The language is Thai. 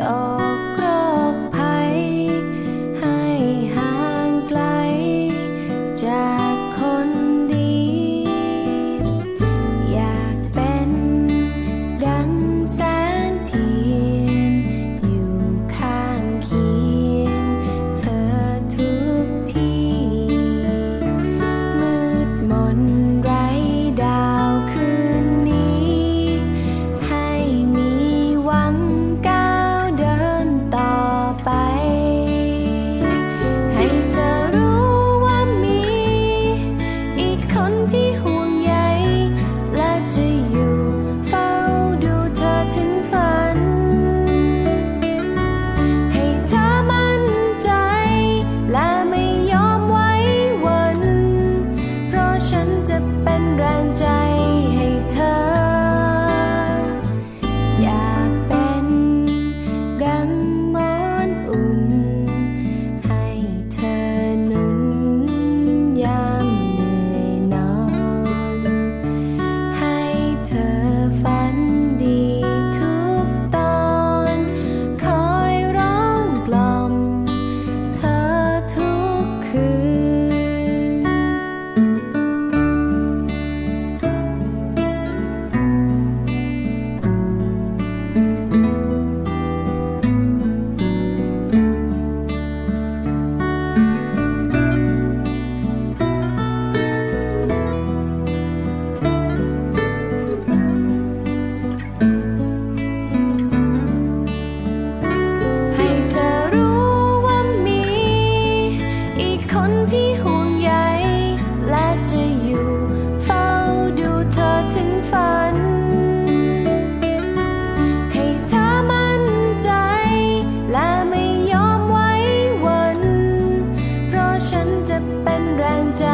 ศอกโรคภัยให้ห่างไกลจา จะเป็นแรงใจ